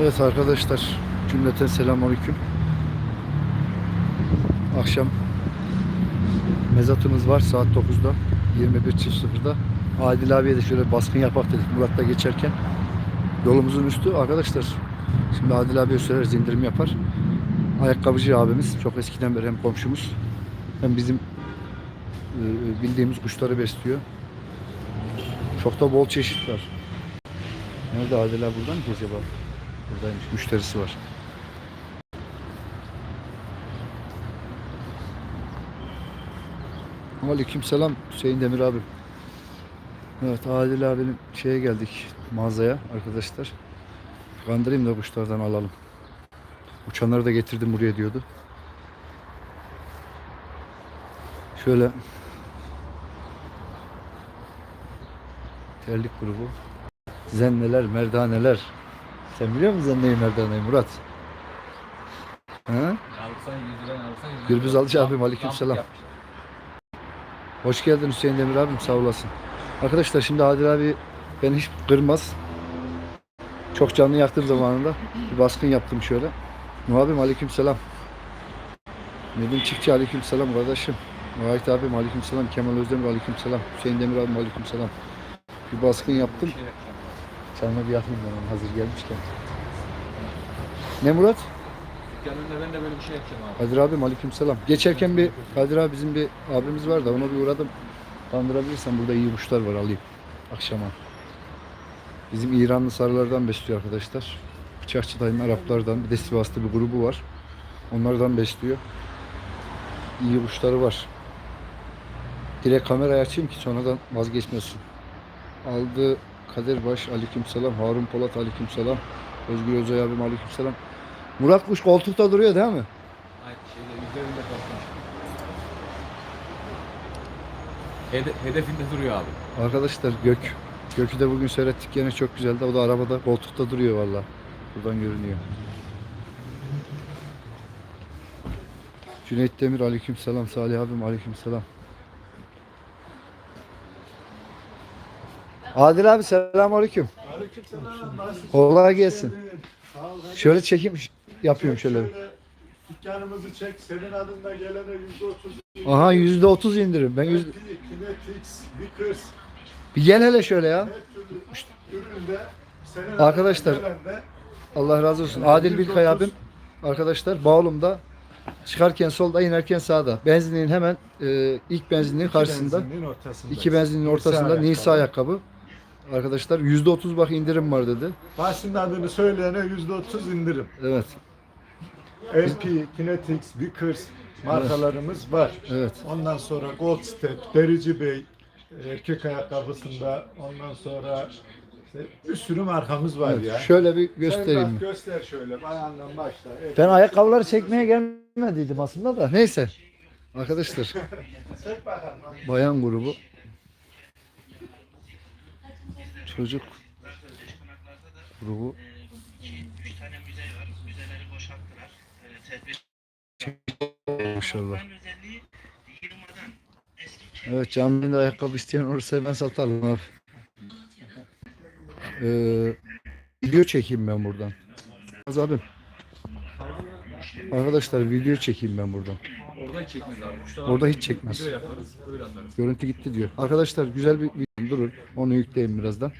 Evet arkadaşlar cümleten selamünaleyküm. Akşam mezatımız var saat 9'da 21.00'da. Adil abiye de şöyle baskın yapak dedik Murat'la geçerken. Yolumuzun üstü arkadaşlar. Şimdi Adil abiye söyleriz indirim yapar. Ayakkabıcı abimiz çok eskiden beri hem komşumuz hem bizim e, bildiğimiz kuşları besliyor. Çok da bol çeşit var. Nerede Adil abi buradan mı acaba? Buradaymış. Müşterisi var. Aleyküm selam Hüseyin Demir abi. Evet Adil abinin şeye geldik mağazaya arkadaşlar. Kandırayım da kuşlardan alalım. Uçanları da getirdim buraya diyordu. Şöyle terlik grubu. Zenneler, merdaneler. Sen biliyor musun zenneyi merdaneyi Murat? He? Alsan 100 lira alsan 100 lira. Gürbüz Alıcı abim, kamp yapmışlar. Hoş geldin Hüseyin Demir abim sağ olasın. Arkadaşlar şimdi Adil abi beni hiç kırmaz. Çok canlı yaktığım zamanında bir baskın yaptım şöyle. Nuh abim aleyküm selam. Nedim Çiftçi aleyküm selam kardeşim. Vahit abim aleyküm selam. Kemal Özdemir aleyküm selam. Hüseyin Demir abim aleyküm selam. Bir baskın yaptım. Canına bir yakayım ben onu hazır gelmişken. Ne Murat? Dükkanın önünde ben de böyle bir şey yapacağım abi. Kadir abim aleyküm selam. Geçerken bir Kadir abi bizim bir abimiz var da ona bir uğradım. Kandırabilirsen burada iyi kuşlar var alayım akşama. Bizim İranlı sarılardan besliyor arkadaşlar. Bıçakçı dayım Araplardan bir de Sivas'ta bir grubu var. Onlardan besliyor. İyi kuşları var. Direkt kamerayı açayım ki sonradan vazgeçmesin. Aldı Kadir Baş aleyküm selam. Harun Polat aleyküm selam. Özgür Özay abim aleyküm selam. Murat kuş koltukta duruyor değil mi? Hayır şeyde üzerinde kalkmış. Hede, hedefinde duruyor abi. Arkadaşlar Gök. Gök'ü de bugün seyrettik yine çok güzeldi. O da arabada koltukta duruyor valla. Buradan görünüyor. Cüneyt Demir aleyküm selam. Salih abim aleyküm Adil abi selam aleyküm. Kolay gelsin. Şöyle çekim yapıyorum şöyle. Dükkanımızı çek. Senin adında gelene yüzde otuz. Aha yüzde otuz indirim. Ben yüz... Kinetix, Vickers, Bir gel hele şöyle ya. Arkadaşlar, Allah razı olsun. Adil Bilkay abim arkadaşlar Bağlum'da çıkarken solda inerken sağda. Benzinliğin hemen e, ilk benzinliğin karşısında. benzinliğin ortasında. iki benzinliğin ortasında Nisa ayakkabı. Arkadaşlar yüzde otuz bak indirim var dedi. Başının adını söyleyene yüzde otuz indirim. Evet. LP, Kinetix, Vickers markalarımız var. Evet. Ondan sonra Gold Step, Derici Bey, erkek ayakkabısında ondan sonra işte bir sürü markamız var evet. ya. Şöyle bir Sen göstereyim. bak, göster şöyle bayandan başla. Evet. Ben ayakkabıları çekmeye gelmediydim aslında da. Neyse. Arkadaşlar Çek bakalım. bayan grubu özelliği yığmadan eski Evet camide ayakkabı isteyen olursa hemen satalım abi. Ee, video çekeyim ben buradan. Az abim. Arkadaşlar video çekeyim ben buradan. Oradan çekmez abi. Orada hiç çekmez. Yaparız. Görüntü gitti diyor. Arkadaşlar güzel bir video durun. Onu yükleyeyim birazdan.